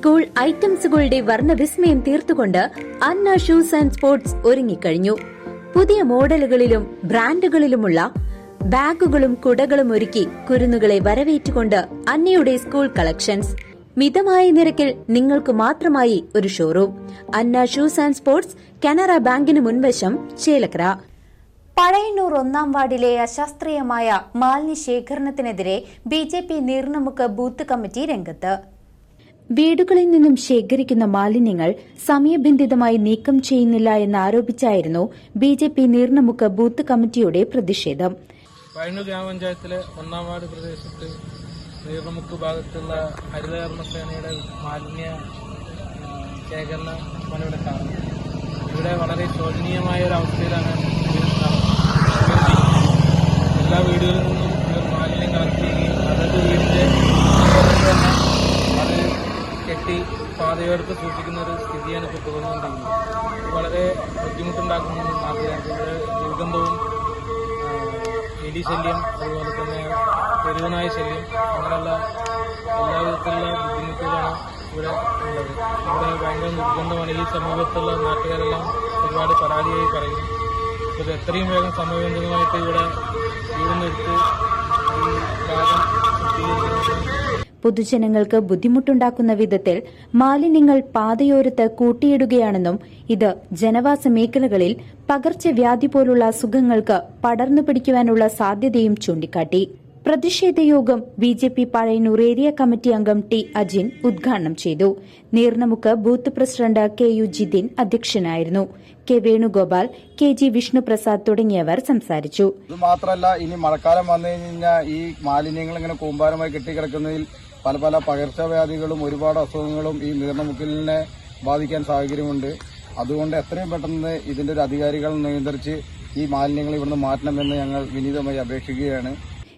School ഐറ്റംസുകളുടെ വർണവിസ്മയം തീർത്തുകൊണ്ട് അന്ന ഷൂസ് ആൻഡ് സ്പോർട്സ് ഒരുങ്ങിക്കഴിഞ്ഞു. പുതിയ മോഡലുകളിലും ബ്രാൻഡുകളിലുമുള്ള ബാഗുകളും കുടകളും ഒരുക്കി കുരുന്നുകളെ വരവേറ്റുകൊണ്ട് അന്നയുടെ സ്കൂൾ കളക്ഷൻസ്. മിതമായ നിരക്കിൽ നിങ്ങൾക്ക് മാത്രമായി ഒരു showroom. Anna shoes and sports Canara ബാങ്കിന് മുൻവശം ചേലക്കര. പഴയന്നൂർ ഒന്നാം വാർഡിലെ അശാസ്ത്രീയമായ മാലിന്യ ശേഖരണത്തിനെതിരെ B J P Neernamukku booth committee രംഗത്ത്. വീടുകളിൽ നിന്നും ശേഖരിക്കുന്ന മാലിന്യങ്ങൾ സമയബന്ധിതമായി നീക്കം ചെയ്യുന്നില്ല എന്നാരോപിച്ചായിരുന്നു B J P Neernamukku booth കമ്മിറ്റിയുടെ പ്രതിഷേധം. പഴയന്നൂർ ഗ്രാമപഞ്ചായത്തിലെ ഒന്നാം വാർഡ് പ്രദേശത്ത് നീർമുക്ക് ഭാഗത്തുള്ള ഹരിതകർമ്മ സേനയുടെ മാലിന്യ ശേഖരണ പണിയുടെ കാരണം. ഇവിടെ വളരെ ശോചനീയമായ ഒരു അവസ്ഥയിലാണ് എല്ലാ വീടുകളിൽ നിന്നും കെട്ടി പാതയോരത്ത് സൂക്ഷിക്കുന്ന ഒരു സ്ഥിതിയാണ് ഇപ്പോൾ തുടർന്നുകൊണ്ടിരിക്കുന്നത് വളരെ ബുദ്ധിമുട്ടുണ്ടാക്കുന്നു നാട്ടുകാർക്ക് ദുർഗന്ധവും എലി ശല്യം അതുപോലെ തന്നെ തെരുവനായ ശല്യം അങ്ങനെയുള്ള എല്ലാ വിധത്തിലുള്ള ബുദ്ധിമുട്ടുകളാണ് ഇവിടെ ഉള്ളത്. ഇവിടെ ഭയങ്കര നിർബന്ധമാണ് ഈ സമീപത്തുള്ള നാട്ടുകാരെല്ലാം ഒരുപാട് പരാതിയായി പറയുന്നു. ഇത് എത്രയും വേഗം സമയബന്ധിതമായിട്ട് ഇവിടെ വീടിന് എടുത്ത് പൊതുജനങ്ങൾക്ക് ബുദ്ധിമുട്ടുണ്ടാക്കുന്ന വിധത്തിൽ മാലിന്യങ്ങൾ പാതയോരത്ത് കൂട്ടിയിടുകയാണെന്നും ഇത് ജനവാസ മേഖലകളിൽ പകർച്ചവ്യാധി പോലുള്ള അസുഖങ്ങൾക്ക് പടർന്നു പിടിക്കുവാനുള്ള സാധ്യതയും ചൂണ്ടിക്കാട്ടി. പ്രതിഷേധ യോഗം B J P Pazhayannur area committee അംഗം ടി അജിൻ ഉദ്ഘാടനം ചെയ്തു. Neernamukku booth president K U Jithin അധ്യക്ഷനായിരുന്നു. K Venugopal K G Vishnuprasad തുടങ്ങിയവർ സംസാരിച്ചു. ഇത് മാത്രമല്ല ഇനി മഴക്കാലം വന്നു കഴിഞ്ഞാൽ ഈ മാലിന്യങ്ങൾ ഇങ്ങനെ കൂമ്പാരമായി കെട്ടിക്കിടക്കുന്നതിൽ പല പല പകർച്ചവ്യാധികളും ഒരുപാട് അസുഖങ്ങളും ഈ നീർണമുക്കലിനെ ബാധിക്കാൻ സാഹചര്യമുണ്ട്. അതുകൊണ്ട് എത്രയും പെട്ടെന്ന് ഇതിന്റെ ഒരു അധികാരികൾ നിയന്ത്രിച്ച് ഈ മാലിന്യങ്ങൾ ഇവിടുന്ന് മാറ്റണമെന്ന് ഞങ്ങൾ വിനീതമായി അപേക്ഷിക്കുകയാണ്.